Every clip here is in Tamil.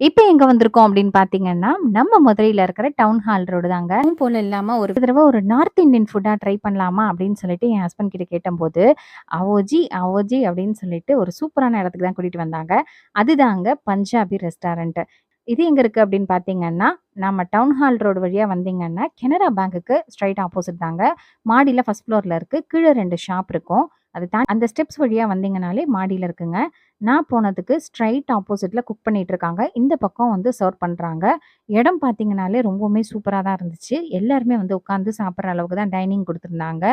இப்போ எங்க வந்திருக்கோம் அப்படின்னு பார்த்தீங்கன்னா, நம்ம மதுரையில இருக்கிற டவுன் ஹால் ரோடு தாங்க. போல இல்லாம ஒரு தடவை ஒரு நார்த் இந்தியன் ஃபுட்டா ட்ரை பண்ணலாமா அப்படின்னு சொல்லிட்டு என் ஹஸ்பண்ட் கிட்ட கேட்டபோது "அவோஜி, அவோஜி" அப்படின்னு சொல்லிட்டு ஒரு சூப்பரான இடத்துக்கு தான் கூட்டிட்டு வந்தாங்க. அதுதாங்க பஞ்சாபி ரெஸ்டாரண்ட். இது எங்க இருக்கு அப்படின்னு பார்த்தீங்கன்னா, நம்ம டவுன் ஹால் ரோடு வழியா வந்தீங்கன்னா, கெனரா பேங்க்குக்கு ஸ்ட்ரைட் ஆப்போசிட் தாங்க. மாடியில ஃபர்ஸ்ட் ஃப்ளோர்ல இருக்கு. கீழே ரெண்டு ஷாப் இருக்கும். அது தான் அந்த ஸ்டெப்ஸ் வழியாக வந்தீங்கனாலே மாடியில் இருக்குங்க. நான் போனதுக்கு ஸ்ட்ரைட் ஆப்போசிட்டில் குக் பண்ணிகிட்டு இருக்காங்க. இந்த பக்கம் வந்து சர்வ் பண்ணுறாங்க இடம் பார்த்தீங்கனாலே ரொம்பவுமே சூப்பராக தான் இருந்துச்சு. எல்லாருமே வந்து உட்காந்து சாப்பிட்ற அளவுக்கு தான் டைனிங் கொடுத்துருந்தாங்க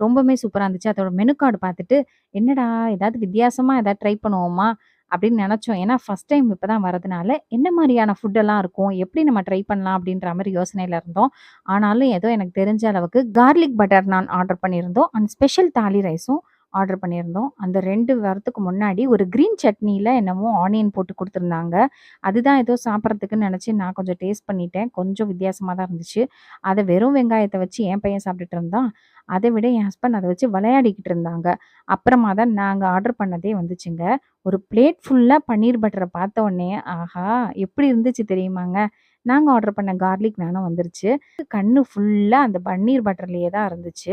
ரொம்பவுமே சூப்பராக இருந்துச்சு. அதோட மெனு கார்டு பார்த்துட்டு, "என்னடா ஏதாவது வித்தியாசமாக ஏதாவது ட்ரை பண்ணுவோமா?" அப்படின்னு நினச்சோம் ஏன்னா ஃபர்ஸ்ட் டைம் இப்போ தான் வரதுனால, என்ன மாதிரியான ஃபுட்டெல்லாம் இருக்கும்? எப்படி நம்ம ட்ரை பண்ணலாம்? அப்படின்ற மாதிரி யோசனையில் இருந்தோம். ஆனாலும் ஏதோ எனக்கு தெரிஞ்ச அளவுக்கு கார்லிக் பட்டர் நான் ஆர்டர் பண்ணியிருந்தோம். அண்ட் ஸ்பெஷல் தாலி ரைஸும் ஆர்டர் பண்ணியிருந்தோம். அந்த ரெண்டு வாரத்துக்கு முன்னாடி ஒரு கிரீன் சட்னியில் என்னமோ ஆனியன் போட்டு கொடுத்துருந்தாங்க அதுதான் ஏதோ சாப்பிட்றதுக்குன்னு நினச்சி நான் கொஞ்சம் டேஸ்ட் பண்ணிட்டேன். கொஞ்சம் வித்தியாசமாக தான் இருந்துச்சு. அதை வெறும் வெங்காயத்தை வச்சு என் பையன் சாப்பிட்டுட்டு இருந்தான். அதை விட என் ஹஸ்பண்ட் அதை வச்சு விளையாடிக்கிட்டு இருந்தாங்க. அப்புறமா தான் நாங்கள் ஆர்டர் பண்ணதே வந்துச்சுங்க. ஒரு பிளேட் ஃபுல்லாக பன்னீர் பட்டரை பார்த்த உடனே, ஆஹா! எப்படி இருந்துச்சு தெரியுமாங்க? நாங்கள் ஆர்டர் பண்ண கார்லிக் நானும் வந்துருச்சு. கண்ணு ஃபுல்லாக அந்த பன்னீர் பட்டர்லேயே தான் இருந்துச்சு.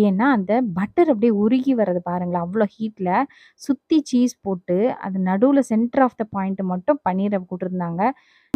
ஏன்னா, அந்த பட்டர் அப்படியே உருகி வரது பாருங்களேன்! அவ்வளோ ஹீட்டில் சுற்றி சீஸ் போட்டு, அது நடுவில் சென்டர் ஆஃப் த பாயிண்ட் மட்டும் பன்னீரை போட்டிருந்தாங்க.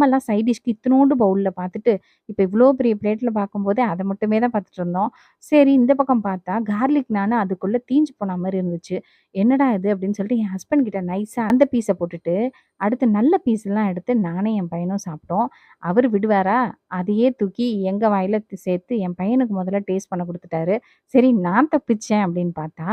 நம்மலாம் சைட் டிஷ்க்கு இத்துணூண்டு பவுலில் பார்த்துட்டு, இப்போ இவ்வளோ பெரிய பிளேட்டில் பார்க்கும்போதே அதை மட்டுமே தான் பார்த்துட்டு இருந்தோம். சரி இந்த பக்கம் பார்த்தா, கார்லிக் நான் அதுக்குள்ளே தீஞ்சு போன மாதிரி இருந்துச்சு. "என்னடா இது?" அப்படின்னு சொல்லிட்டு என் ஹஸ்பண்ட் கிட்ட நைஸாக அந்த பீஸை போட்டுட்டு, அடுத்து நல்ல பீஸ்லாம் எடுத்து நானே என் பையனும் சாப்பிட்டோம். அவர் விடுவாரா? அதையே தூக்கி எங்கள் வாயில சேர்த்து என் பையனுக்கு முதல்ல டேஸ்ட் பண்ண கொடுத்துட்டாரு சரி நான் தப்பிச்சேன் அப்படின்னு பார்த்தா,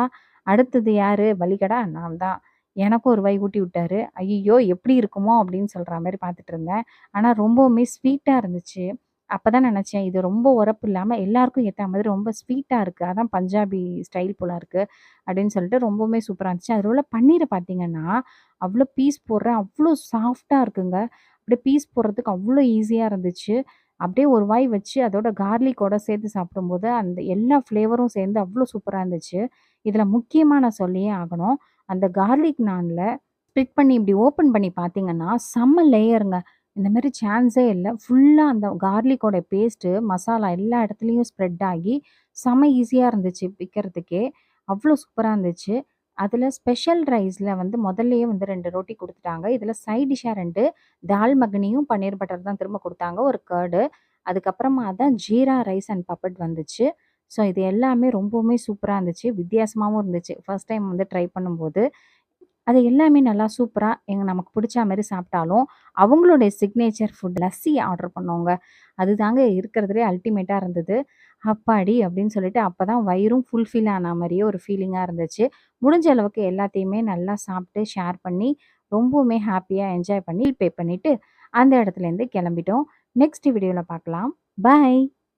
அடுத்தது யார் பலிகடா நான் தான். எனக்கும் ஒரு வாய் ஊட்டி விட்டாரு. ஐயோ எப்படி இருக்குமோ? அப்படின்னு சொல்கிற மாதிரி பார்த்துட்டு இருந்தேன். ஆனால் ரொம்பவுமே ஸ்வீட்டாக இருந்துச்சு. அப்பதான் நினச்சேன் இது ரொம்ப உரப்பு இல்லாமல் எல்லாருக்கும் ஏற்ற மாதிரி ரொம்ப ஸ்வீட்டாக இருக்குது அதான் பஞ்சாபி ஸ்டைல் போல இருக்குது அப்படின்னு சொல்லிட்டு ரொம்பவுமே சூப்பராக இருந்துச்சு. அதில் உள்ள பன்னீரை பார்த்தீங்கன்னா, அவ்வளோ பீஸ் போடுற அவ்வளோ சாஃப்டாக இருக்குங்க. அப்படியே பீஸ் போடுறதுக்கு அவ்வளோ ஈஸியாக இருந்துச்சு. அப்படியே ஒரு வாய் வச்சு அதோட கார்லிக்கோட சேர்த்து சாப்பிடும்போது, அந்த எல்லா ஃப்ளேவரும் சேர்ந்து அவ்வளோ சூப்பராக இருந்துச்சு. இதில் முக்கியமாக நான் சொல்லியே ஆகணும். அந்த கார்லிக் நான்ல ஸ்ப்ளிட் பண்ணி இப்படி ஓப்பன் பண்ணி பார்த்தீங்கன்னா, செம்ம லேயருங்க. இந்த மாதிரி சான்ஸே இல்லை ஃபுல்லாக அந்த கார்லிக்கோட பேஸ்ட்டு, மசாலா எல்லா இடத்துலையும் ஸ்ப்ரெட் ஆகி, செம்ம ஈஸியாக இருந்துச்சு விற்கிறதுக்கே அவ்வளோ சூப்பராக இருந்துச்சு. அதில் ஸ்பெஷல் ரைஸில் வந்து முதல்லையே வந்து ரெண்டு ரொட்டி கொடுத்துட்டாங்க இதில் சைட் டிஷ்ஷா 2 தால் மக்னியும், பன்னீர் பட்டர் தான் திரும்ப கொடுத்தாங்க ஒரு கர்டு. அதுக்கப்புறமா தான் ஜீரா ரைஸ் அண்ட் பப்பட் வந்துச்சு. ஸோ இது எல்லாமே ரொம்பவுமே சூப்பராக இருந்துச்சு. வித்தியாசமாகவும் இருந்துச்சு. ஃபர்ஸ்ட் டைம் வந்து ட்ரை பண்ணும்போது. அது எல்லாமே நல்லா சூப்பராக எங்கள் நமக்கு பிடிச்சா மாதிரி சாப்பிட்டாலும், அவங்களுடைய சிக்னேச்சர் ஃபுட் லஸ்ஸி ஆர்டர் பண்ணோங்க. அதுதாங்க இருக்கிறதுலே அல்டிமேட்டாக இருந்தது. அப்பாடி! அப்படின்னு சொல்லிட்டு அப்போ தான் வயிறும் ஃபுல்ஃபில் ஆன மாதிரியே ஒரு ஃபீலிங்காக இருந்துச்சு. முடிஞ்ச அளவுக்கு எல்லாத்தையுமே நல்லா சாப்பிட்டு, ஷேர் பண்ணி, ரொம்பவுமே ஹாப்பியாக என்ஜாய் பண்ணி பே பண்ணிவிட்டு அந்த இடத்துலேருந்து கிளம்பிட்டோம். நெக்ஸ்ட் வீடியோவில் பார்க்கலாம். பாய்!